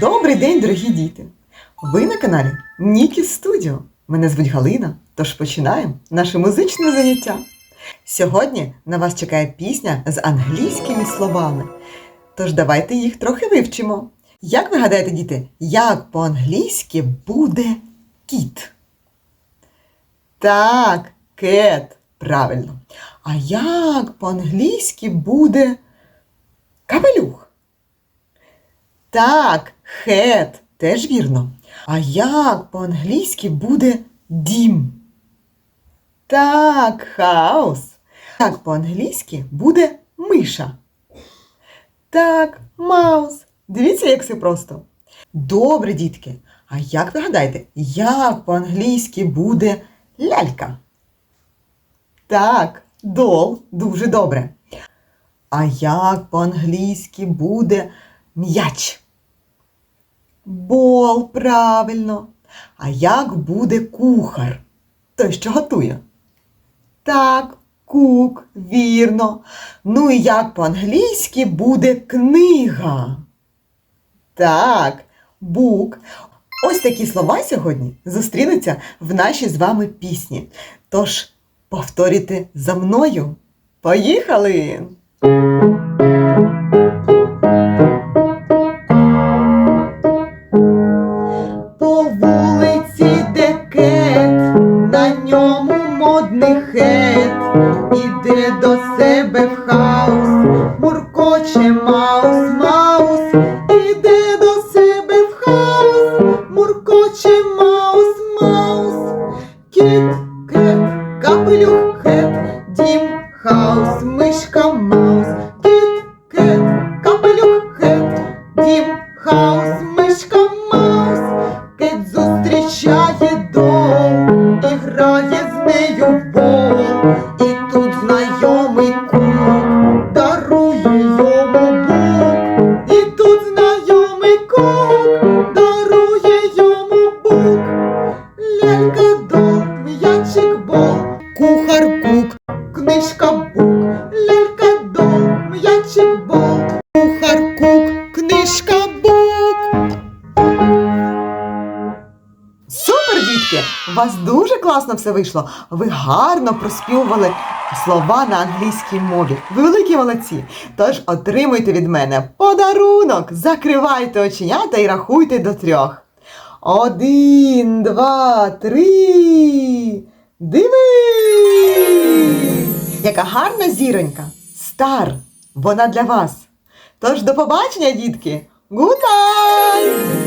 Добрий день, дорогі діти! Ви на каналі Нікі Студіо. Мене звуть Галина, тож починаємо наше музичне заняття. Сьогодні на вас чекає пісня з англійськими словами. Тож давайте їх трохи вивчимо. Як ви гадаєте, діти, як по-англійськи буде кіт? Так, кет, правильно. А як по-англійськи буде капелюх? Так, хет, теж вірно. А як по-англійськи буде дім? Так, хаус. Як по-англійськи буде миша? Так, маус. Дивіться, як все просто. Добре, дітки. А як ви гадаєте, як по-англійськи буде лялька? Так, дол, дуже добре. А як по-англійськи буде м'яч? Бол, правильно. А як буде кухар? Той, що готує? Так, кук, вірно. Ну і як по-англійськи буде книга? Так, бук. Ось такі слова сьогодні зустрінуться в нашій з вами пісні. Тож повторюйте за мною. Поїхали! До себе в хаус, муркоче маус, маус, іде до себе в хаос, муркоче маус, маус, кіт, кет, капелюх, хет, дім, хаус, кухар кук, книжка бук. Лялька дол, м'ячик бол, кухар кук, книжка бук. Супер, дітки! У вас дуже класно все вийшло. Ви гарно проспівували слова на англійській мові. Ви великі молодці. Тож отримуйте від мене подарунок, закривайте оченята і рахуйте до трьох. Один, два, три. Дивись! Яка гарна зіронька. Стар. Вона для вас. Тож до побачення, дітки. Гудай!